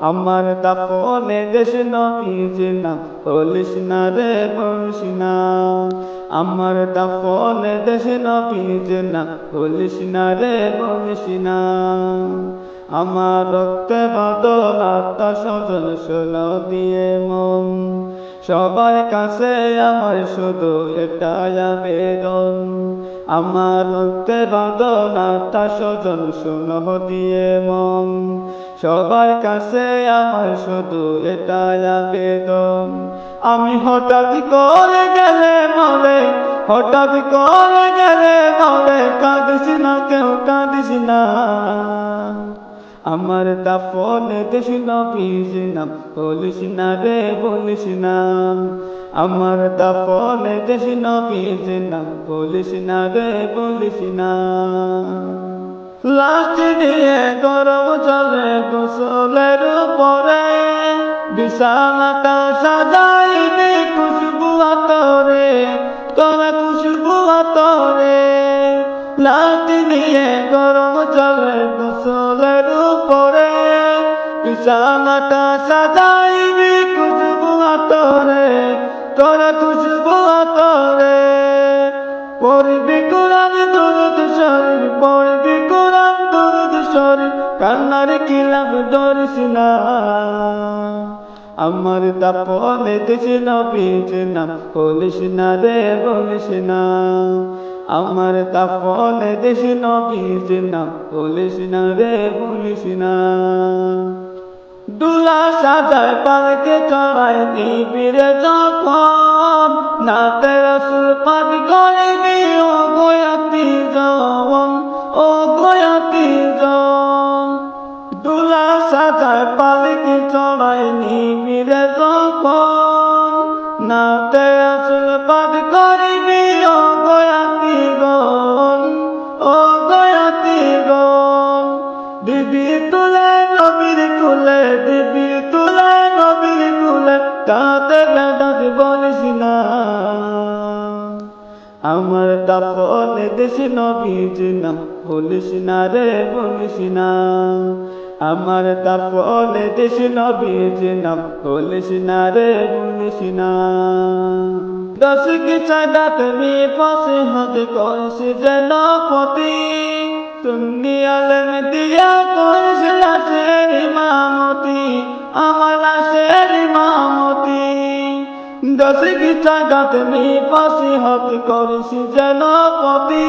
আমার তাপনে দেশ নবীজি না বলিস না রে বলিস না আমার তাপনে দেশ নবীজি না বলিস না রে বলিস না আমার রক্তে বদল আত্মা স্বজন দিয়ে মন। সবার কাছে আমার শুধু এটাই আবেদন। আমার রক্তে বদল আত্মা স্বজন দিয়ে মন। সবার কাছে আমার শুধু এটাই আবেদন। আমি হঠাৎ করে গেলে মরে, হঠাৎ করে গেলে মরে, কাঁদিস না কেউ, কাঁদিস না। আমার দাফনে দেশ নবীজ না, বলিস না রে, বলিস না। আমার দাফনে দেশ নবীজ না, বলিস না রে, বলিস না। লাস্ট দিয়ে গরম জলে গোসলের উপরে বিছানাটা সাজাই দে খুশবু আতরে তোরা খুশবু আতরে। লাস্ট দিয়ে গরম জলে গোসলের উপরে বিছানাটা সাজাই দে খুশবু আতরে তোরা খুশবু আতরে। পড়বি শরীফ কান্নার কিলাম ধরিস না। আমার তাপনে দেশ নবীজ না বলিস না রে, বলিস না। আমার তাপনে দেশ নবীজ না বলিস না রে, বলিস না। দুলা সাজায় পালকে চড়ায় নিবিড়ে যখন, নাতে রসুল পাক করবি নাতে রসুল পাক করবি, ও গোয়াতি গন ও গোয়াতি গন দিদি তুলে নবীর কুলে দিদি তুলে নবীর কুলে তাতে বেদাত বলিস না আমার তাপনে দেশ নবীজ না বলিস না রে বলিস না। আমার তাপনে দেশ নবীজ না বলিস রে, বলিস না। দশ কি চাঁদা তুমি পাশে হাতে করিস যেন পতি। তুমি আলম দিয়া করিস লাশের ইমামতি, আমার লাশের ইমামতি। দশ কি চাঁদা তুমি পাশে হাতে করিস যেন পতি।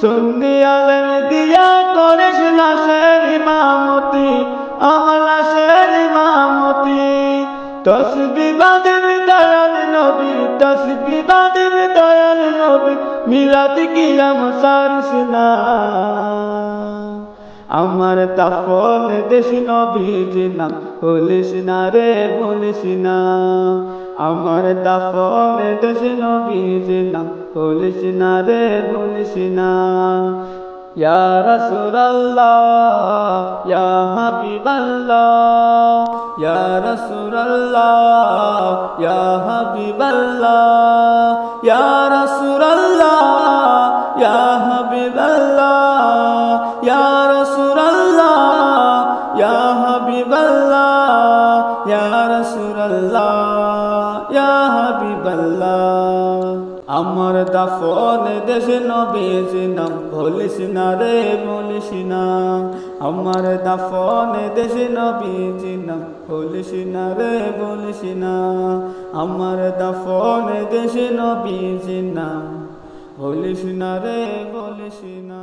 সুন্নি আলম দিয়া করিস লাশের ইমামতি আমার লাশের ইমামতি। তসবি বাদের দয়াল নবী, তসবি বাদের দয়াল নবী মিলাতে কিলাম সারিস না। আমার তাপন দেশ নবীজ না বলিস না রে, বলিস না। আমার তাপন দেশ নবীজ না বলিস না রে, বলিস না। ইয়া রাসূলুল্লাহ, ইয়া হাবিবাল্লাহ, ইয়া রাসূলুল্লাহ, ইয়া হাবিবাল্লাহ, ইয়া রাসূলুল্লাহ, ইয়া আমার দাফন দেশে নবী নাম বলিস না রে, বলিস না। আমার দাফন দেশে নবী নাম বলিস না রে, বলিস না। আমার দাফন দেশে নবী নাম বলিস না রে, বলিস না।